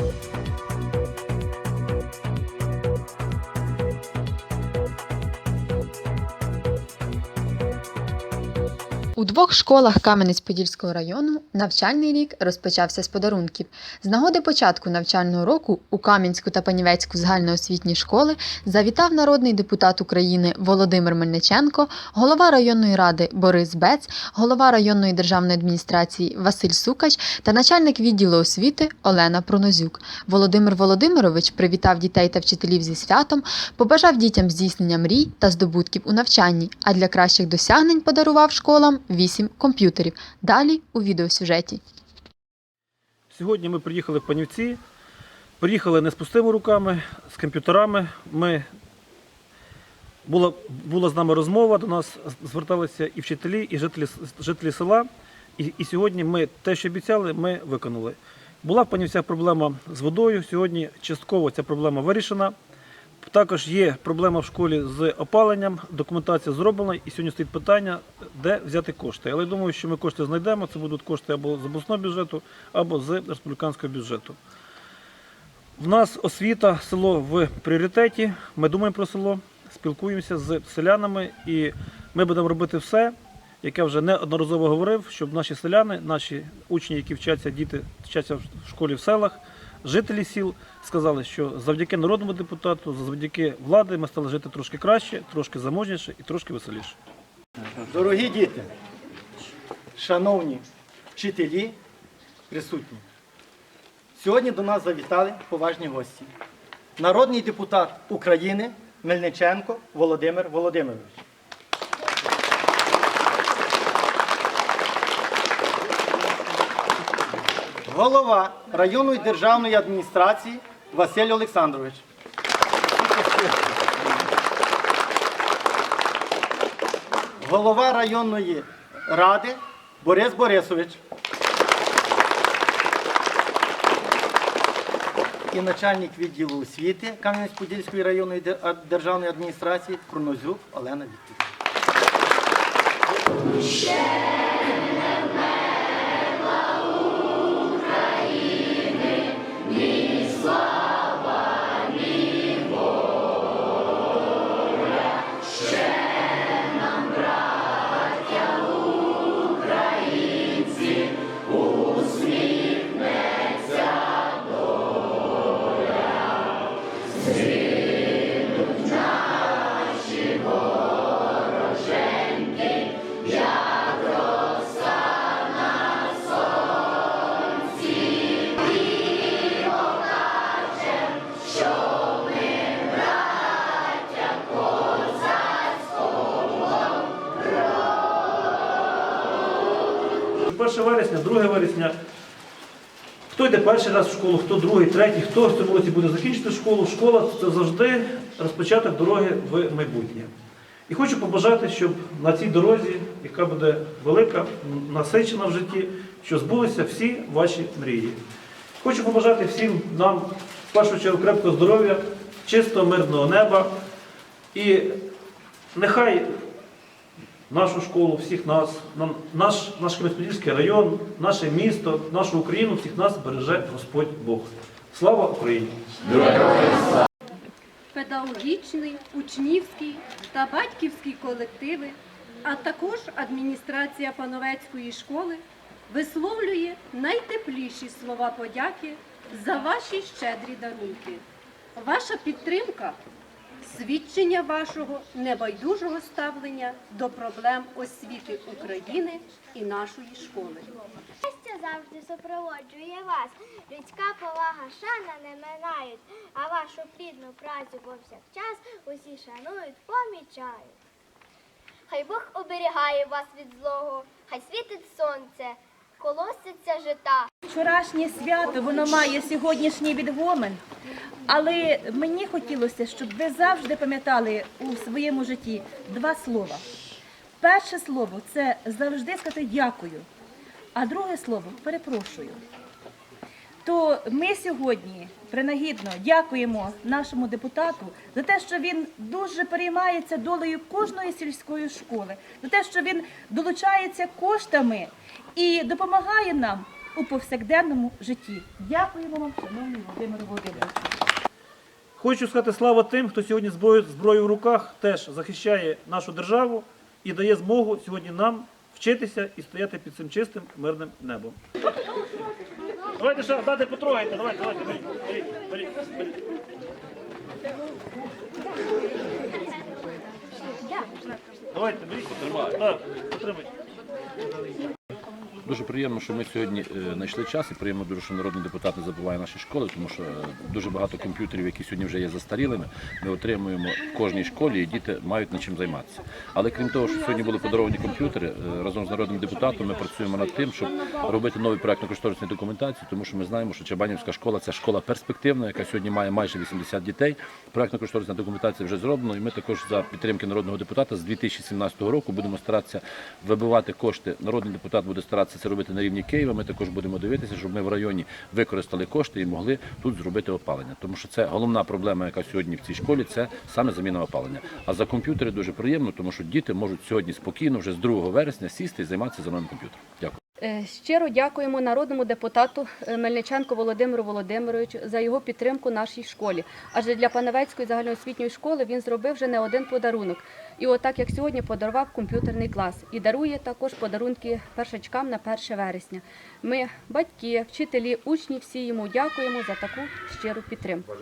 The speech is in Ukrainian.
Thank you. Двох школах Кам'янець-Подільського району навчальний рік розпочався з подарунків. З нагоди початку навчального року у Кам'янську та Панівецьку загальноосвітні школи завітав народний депутат України Володимир Мельниченко, голова районної ради Борис Бец, голова районної державної адміністрації Василь Сукач та начальник відділу освіти Олена Пронозюк. Володимир Володимирович привітав дітей та вчителів зі святом, побажав дітям здійснення мрій та здобутків у навчанні, а для кращих досягнень подарував школам 8 комп'ютерів. Далі у відеосюжеті. Сьогодні ми приїхали в Панівці. Приїхали не з пустими руками, з комп'ютерами. Ми... Була, була з нами розмова, до нас зверталися і вчителі, і жителі, жителі села. І, і сьогодні ми те, що обіцяли, ми виконали. Була в Панівцях проблема з водою. Сьогодні частково ця проблема вирішена. Також є проблема в школі з опаленням, документація зроблена, і сьогодні стоїть питання, де взяти кошти. Але я думаю, що ми кошти знайдемо. Це будуть кошти або з обласного бюджету, або з республіканського бюджету. В нас освіта, село в пріоритеті. Ми думаємо про село, спілкуємося з селянами, і ми будемо робити все, як я вже неодноразово говорив, щоб наші селяни, наші учні, які вчаться, діти вчаться в школі в селах, жителі сіл сказали, що завдяки народному депутату, завдяки влади ми стали жити трошки краще, трошки заможніше і трошки веселіше. Дорогі діти, шановні вчителі, присутні, сьогодні до нас завітали поважні гості. Народний депутат України Мельниченко Володимир Володимирович. Голова районної державної адміністрації Василь Олександрович. голова районної ради Борис Борисович. І начальник відділу освіти Кам'янець-Подільської районної державної адміністрації Пронозюк Олена Вікторівна. Перше вересня, 2 вересня. Хто йде перший раз в школу, хто другий, третій, хто в цьому році буде закінчити школу. Школа це завжди розпочаток дороги в майбутнє. І хочу побажати, щоб на цій дорозі, яка буде велика, насичена в житті, що збулися всі ваші мрії. Хочу побажати всім нам, в першу чергу, крепкого здоров'я, чистого мирного неба. І нехай нашу школу, всіх нас, наш, наш Кам'янець-Подільський район, наше місто, нашу Україну, всіх нас береже Господь Бог. Слава Україні! педагогічний, учнівський та батьківський колективи, а також адміністрація Пановецької школи висловлює найтепліші слова подяки за ваші щедрі дарунки. Ваша підтримка свідчення вашого небайдужого ставлення до проблем освіти України і нашої школи. Щастя завжди супроводжує вас. Людська повага, шана не минають, а вашу плідну працю повсякчас усі шанують, помічають. Хай Бог оберігає вас від злого, хай світить сонце, колоситься жита. Вчорашнє свято воно має сьогоднішній відгомен, але мені хотілося, щоб ви завжди пам'ятали у своєму житті два слова. Перше слово це завжди сказати дякую, а друге слово перепрошую. То ми сьогодні принагідно дякуємо нашому депутату за те, що він дуже переймається долею кожної сільської школи, за те, що він долучається коштами і допомагає нам у повсякденному житті. Дякуємо вам, шановний Володимир Володимирович. Хочу сказати слава тим, хто сьогодні зброю, зброю в руках теж захищає нашу державу і дає змогу сьогодні нам вчитися і стояти під цим чистим мирним небом. Давайте ще дати потрогайте, давайте, давайте, беріть, беріть, беріть, беріть. Давайте, беріть, потримайте. Так, потримайте. Дуже приємно, що ми сьогодні е, знайшли час і приємно дуже, що народний депутат не забуває наші школи, тому що е, дуже багато комп'ютерів, які сьогодні вже є застарілими, ми отримуємо в кожній школі, і діти мають над чим займатися. Але крім того, що сьогодні були подаровані комп'ютери, е, разом з народним депутатом ми працюємо над тим, щоб робити нові проектно-кошторисні документації, тому що ми знаємо, що Чабанівська школа це школа перспективна, яка сьогодні має майже 80 дітей. Проектно-кошторисна документація вже зроблена, і ми також за підтримки народного депутата з 2017 року будемо старатися вибивати кошти. Народний депутат буде старатися це робити на рівні Києва. Ми також будемо дивитися, щоб ми в районі використали кошти і могли тут зробити опалення. Тому що це головна проблема, яка сьогодні в цій школі, це саме заміна опалення. А за комп'ютери дуже приємно, тому що діти можуть сьогодні спокійно, вже з 2 вересня, сісти і займатися за новим комп'ютером. Дякую. Е, Щиро дякуємо народному депутату е, Мельниченку Володимиру Володимировичу за його підтримку нашій школі. Адже для Паневецької загальноосвітньої школи він зробив вже не один подарунок. І отак, як сьогодні, подарував комп'ютерний клас і дарує також подарунки першачкам на 1 вересня. Ми, батьки, вчителі, учні, всі йому дякуємо за таку щиру підтримку.